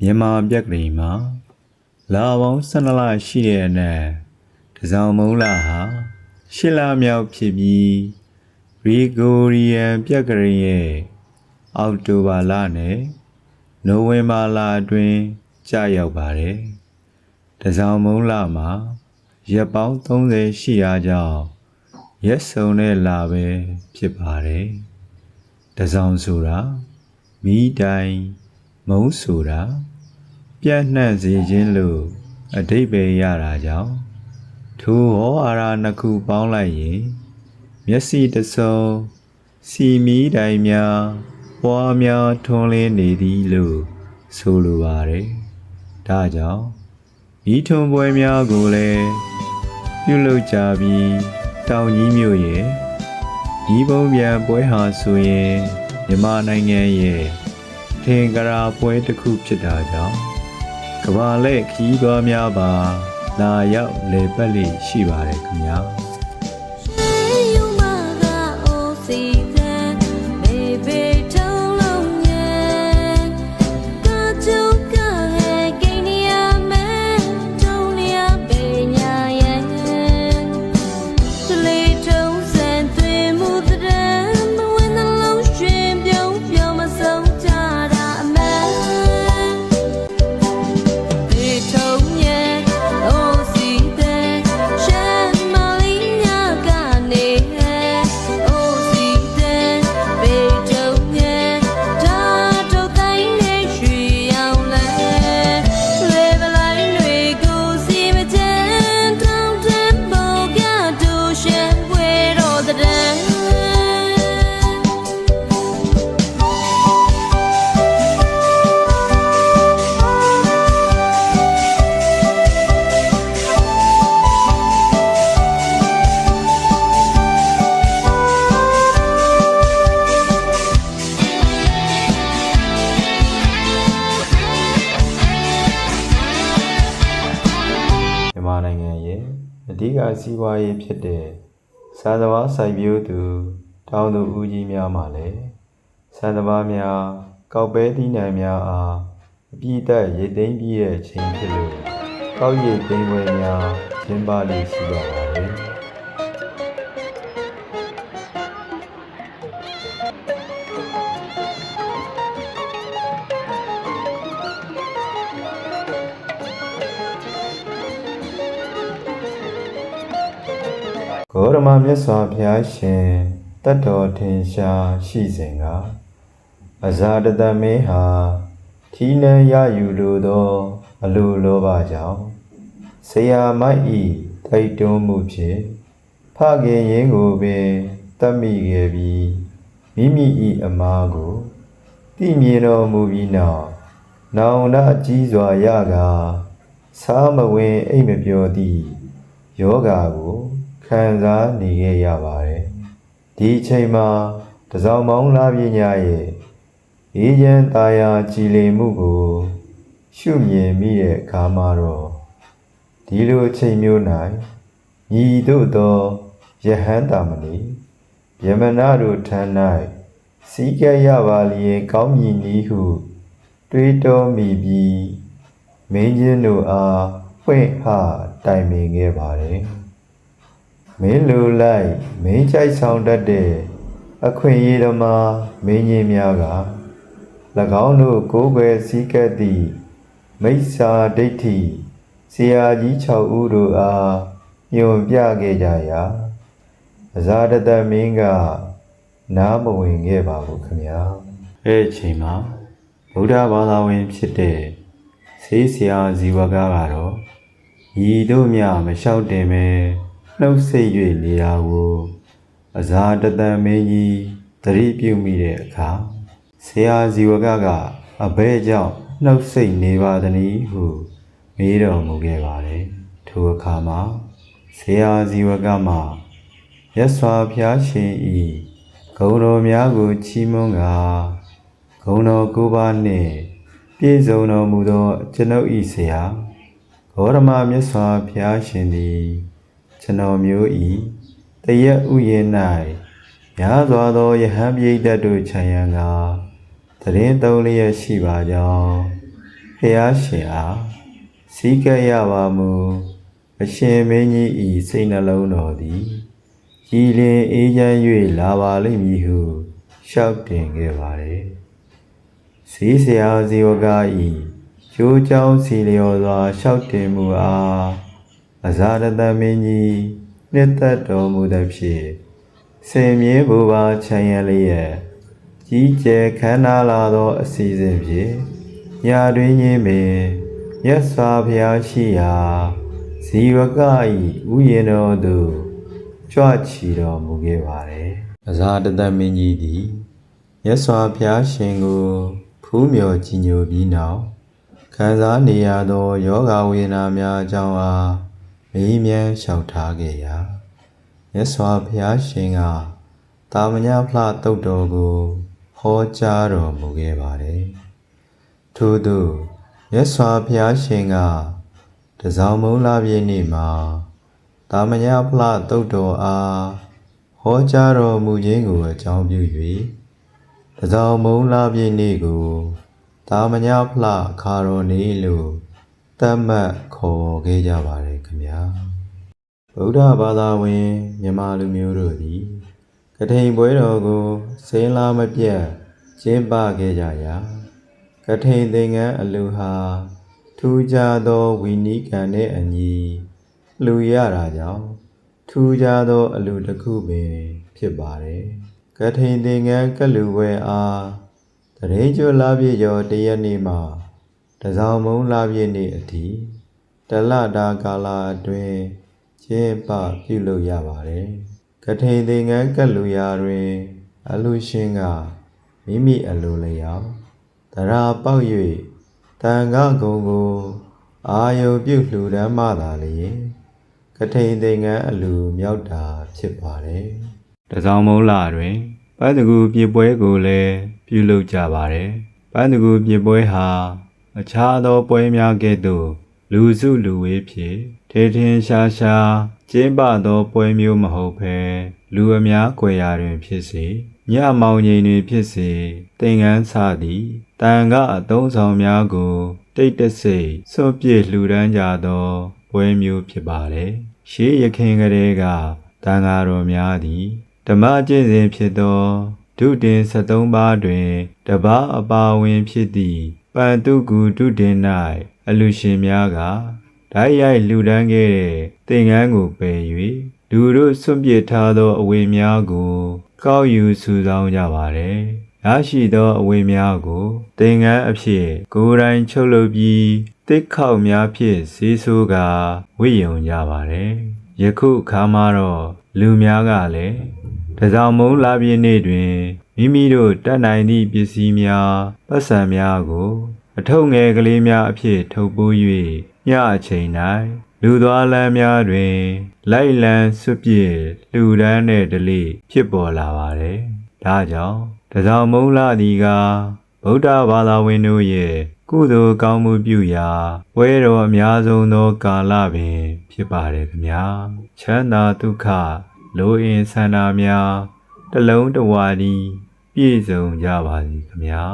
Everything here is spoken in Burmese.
မြန်မာပြက်ကလေးမှာလာပေါင်း12လရှိတဲ့အနက်တစောင်းမုံလာဟာရှစ်လမြောက်ဖြစ်ပြီးရီဂိုရီယန်ပြက်ကလေးရဲ့အောက်တိုဘာလနဲ့နိုဝင်ဘာလအတွင်းကြာရောက်ပါတယ်တစောင်းမုံလာမှာရက်ပေါင်း30ရှိရာကြောင့်ရက်စုံတဲ့လာပဲဖြစ်ပါတယ်တစောင်းဆိုတာမီးတိုင်မုံဆိုတာ ပြန့်နှံ့စေခြင်းလို့အတိတ်ပဲရတာကြောင့်ထိုဟောအာရနှစ်ခုပေါင်းလိုက်ရင် မျက်စိတစ်စုံစီမီတိုင်များပွားများထွန်းလင်းနေသည်လို့ဆိုလိုပါတယ်။ဒါကြောင့်ဤထွန်းပွဲများကိုလည်းပြုလုပ်ကြပြီးတောင်ကြီးမြို့ရဲ့ဤပုံပြန်ပွဲဟာဆိုရင်မြန်မာနိုင်ငံရဲ့ထင်ကြရာပွဲတစ်ခုဖြစ်တာကြောင့် ကဘာလက်ခီးသွားများပါ လာရောက်လေပတ်လိရှိပါတယ်ခင်ဗျာ အဓိကစီးပွားရေးဖြစ်တဲ့စံသဘာစိုက်ပျိုးသူတောင်သူဦးကြီးများမှလည်းစံသဘာများကောက်ပဲသီးနှံများအားအပြည့်အသက်ရိတ်သိမ်းပြီးတဲ့အချိန်ဖြစ်လို့ကောက်ရည်သိမ်းပွဲများကျင်းပလိရှိကြပါတယ် ဂေါရမမြတ်စွာဘုရားရှင်တတ်တော်ထင်ရှားရှိစဉ်ကအဇာတတမင်းဟာထီးနှံရယူလိုသော အလိုလောဘကြောင့်ဆရာမိုက်ဤတိုက်တွန်းမှုဖြင့်ဖခင်ရင်းကိုပင်တတ်မိခဲ့ပြီးမိမိဤအမားကိုသိမြင်တော်မူပြီးနောက်နောင်တကြီးစွာရကာစားမဝင်အိမ်မပြောသည့်ယောဂါကို ခံစားနေခဲ့ရပါတယ်။ဒီအချိန်မှာတစောင်းမောင်းလာပညာရဲ့အေးချမ်းตาယာကြည်လင်မှုကို ရှုမြင်မိတဲ့အခါမှာတော့ဒီလိုအချိန်မျိုး၌ညီတို့သောယဟန်တာမဏိယမနာတို့ထံ၌စီးကပ်ရပါလျင်ကောင်းမည်နည်းဟု တွေးတောမိပြီးမင်းချင်းတို့အားဖွင့်ဟတိုင်ပင်ခဲ့ပါတယ် မင်းလူလိုက်မင်းချိုက်ဆောင်တတ်တဲ့အခွင့်အရေးသမားမင်းကြီးများက၎င်းတို့ကိုယ်ွယ်စည်းကပ်သည့်မိစ္ဆာဒိဋ္ဌိဆရာကြီး6ဦးတို့အားညွန်ပြခဲ့ကြရာအဇာတတမင်းကနားမဝင်ခဲ့ပါဘူးခမညာအဲ့ဒီအချိန်မှာဗုဒ္ဓဘာသာဝင်ဖြစ်တဲ့ဆေးဆရာဇီဝကကတော့ဤတို့မြမလျှောက်တင်ပဲ နှုတ်ဆက်၍နေတာကိုအဇာတတန်မင်းကြီးသတိပြုမိတဲ့အခါဆရာဇီဝကကအဘဲကြောင့်နှုတ်ဆက်နေပါသနည်းဟုမေးတော်မူခဲ့ပါတယ်ထိုအခါမှာဆရာဇီဝကမှရသော်ဖျားရှင်ဤဂုဏ်တော်များကိုချီးမွမ်းကားဂုဏ်တော်ကိုးပါးနှင့်ပြည့်စုံတော်မူသောကျွန်ုပ်ဤဆရာဂေါရမမြတ်စွာဘုရားရှင်သည် ကျွန်တော်မျိုးဤတရက်ဥယျာဉ်၌များစွာသောယဟန်ပိဋကတ်တို့ခြံရံကာတရင်သုံးလျက်ရှိပါကြောင်းဖျားရှင်အားစီကပ်ရပါမူအရှင်မင်းကြီးဤစိတ်နှလုံးတော်သည်ကြည်လင်အေးချမ်း၍လာပါလိမ့်မည်ဟုလျှောက်တင်ခဲ့ပါれစည်းဆရာဇီဝကဤကျိုးကြောင်းစီလျော်စွာလျှောက်တင်မူအား အဇာတတမင်းကြီးနှစ်သက်တော်မူသည်ဖြင့်စင်မြဲဘူပါချမ်းရလျက်ကြီးကျယ်ခမ်းနားလာသောအစီအစဉ်ဖြင့်ညာတွင်ချင်းပင်မြတ်စွာဘုရားရှိရာဇီဝကဤဥယျာဉ်တော်သို့ကြွချီတော်မူခဲ့ပါれအဇာတတမင်းကြီးသည်မြတ်စွာဘုရားရှင်ကိုဖူးမြော်ကြည်ညိုပြီးနောက်ခံစားနေရသောယောဂဝေဒနာများအကြောင်းအား မေးမြန်းလျှောက်ထားခဲ့ရာမြတ်စွာဘုရားရှင်ကတာမညဖလားတုတ်တော်ကိုဟောကြားတော်မူခဲ့ပါတယ်ထို့သို့မြတ်စွာဘုရားရှင်ကတစောင်းမုံလာပြည့်နေ့မှာတာမညဖလားတုတ်တော်အားဟောကြားတော်မူခြင်းကိုအကြောင်းပြု၍တစောင်းမုံလာပြည့်နေ့ကိုတာမညာဖလခါတော်နေ့လို့ သတ်မှတ်ခေါ်ခဲ့ကြပါတယ်ခင်ဗျာဗုဒ္ဓဘာသာဝင်မြန်မာလူမျိုးတို့သည်ကထိန်ပွဲတော်ကိုစင်းလာမပြတ်ကျင်းပခဲ့ကြရာကထိန်သင်္ကန်းအလူဟာထူးခြားသောဝီနီးကံနဲ့အညီလှူရတာကြောင့်ထူးခြားသောအလူတစ်ခုပင်ဖြစ်ပါတယ်ကထိန်သင်္ကန်းကလူဝဲအားတရင်ကျွလာပြည့်ကျော်တရက်နေ့မှာ တစောင်းမုံလာပြည့်နေ့အထိတလတာကာလအတွင်းကျင်းပပြုလုပ်ရပါတယ်ကထိန်သင်္ကန်းကလူရာတွင် အလူရှင်ကမိမိအလိုလျောက်တရာပေါက်၍တန်ခဂုံကိုအာယုပြုလှူဒန်းမှသာလျင်ကထိန်သင်္ကန်းအလူမြောက်တာဖြစ်ပါတယ်တစောင်းမုံလာတွင်ပန်းတကူပြစ်ပွဲကိုလည်းပြုလုပ်ကြပါတယ်။ပန်းတကူပြစ်ပွဲဟာ အခြားသောပွဲများကဲ့သို့ လူစုလူဝေးဖြင့်ထေထင်ရှားရှားကျင်းပသောပွဲမျိုးမဟုတ်ဘဲလူအများကွယ်ရာတွင်ဖြစ်စေညမောင်ငိန်တွင်ဖြစ်စေသင်္ကန်းစသည်တန်ကအသုံးဆောင်များကို တိတ်တဆိတ်စွန့်ပစ်လှူဒန်းကြသောပွဲမျိုးဖြစ်ပါတယ်။ရှေးရခင်ကလေးကတန်ဃာတော်များသည်ဓမ္မကျင့်စဉ်ဖြစ်သောဒုတင်73ပါးတွင်တပါးအပါဝင်ဖြစ်သည့် ပန်တုကူဒုတင်၌အလူရှင်များကဓာတ်ရိုက်လှူဒန်းခဲ့တဲ့သင်္ကန်းကိုပယ်၍လူတို့ဆွန့်ပစ်ထားသောအဝေများကိုကောက်ယူစုဆောင်းကြပါသည်ရရှိသောအဝေများကိုသင်္ကန်းအဖြစ်ကိုယ်တိုင်ချုပ်လုပ်ပြီးတစ်ခေါက်များဖြင့်ဈေးဆိုးကာဝိယုံကြပါသည်ယခုအခါမှာတော့လူများကလည်း တစောင်းမုံလာပြည့်နေ့တွင်မိမိတို့တတ်နိုင်သည့်ပစ္စည်းများပတ်စံများကို အထုပ်ငယ်ကလေးများအဖြစ်ထုတ်ပိုး၍ညအချိန်၌လူသွားလမ်းများတွင် လိုက်လံဆွပြည့်လှူဒန်းတဲ့ဒလိဖြစ်ပေါ်လာပါတယ်။ဒါကြောင့်တစောင်းမုံလာသည်ကဗုဒ္ဓဘာသာဝင်တို့ရဲ့ကုသိုလ်ကောင်းမှုပြုရာဝဲတော်အများဆုံးသောကာလပင် ဖြစ်ပါတယ်ခင်ဗျာ။ချမ်းသာဒုက္ခ လိုအင်ဆန္ဒများတစ်လုံးတစ်ဝါဒီပြည့်စုံကြပါစေခင်ဗျာ